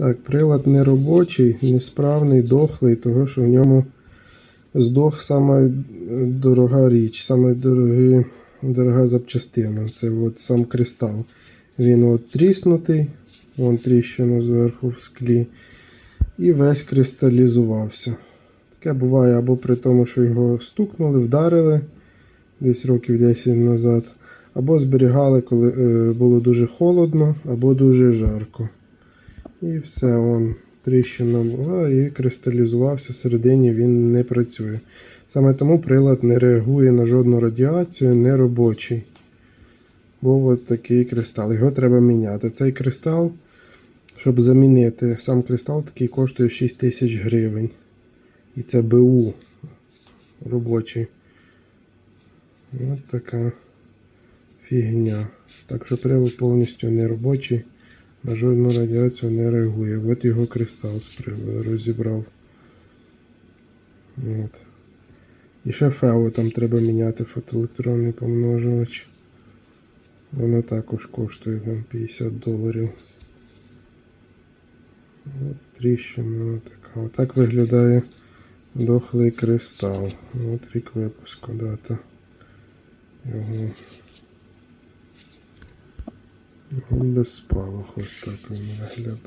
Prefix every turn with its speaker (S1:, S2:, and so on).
S1: Так, прилад неробочий, несправний, дохлий, того що в ньому здох сама дорога річ, саме дорогі, дорога запчастина. Це от сам кристал. Він от тріснутий, вон тріщина зверху в склі. І весь кристалізувався. Таке буває або при тому, що його стукнули, вдарили десь років 10 назад, або зберігали, коли е, було дуже холодно, або дуже жарко. І все, вон, тріщина була і кристалізувався всередині, він не працює. Саме тому прилад не реагує на жодну радіацію, не робочий. Був от такий кристал. Його треба міняти. Цей кристал, щоб замінити, сам кристал такий коштує 6 тисяч гривень. І це БУ робочий. От така фігня. Так що прилад повністю не робочий, на жодну радіацію не реагує. От його кристал розібрав. От. І ще фео там треба міняти фотоелектронний помножувач. Воно також коштує там 50 доларів. От тріщина така. Отак виглядає дохлий кристал. От рік випуску дата. Його. Без спалах ось так він виглядає.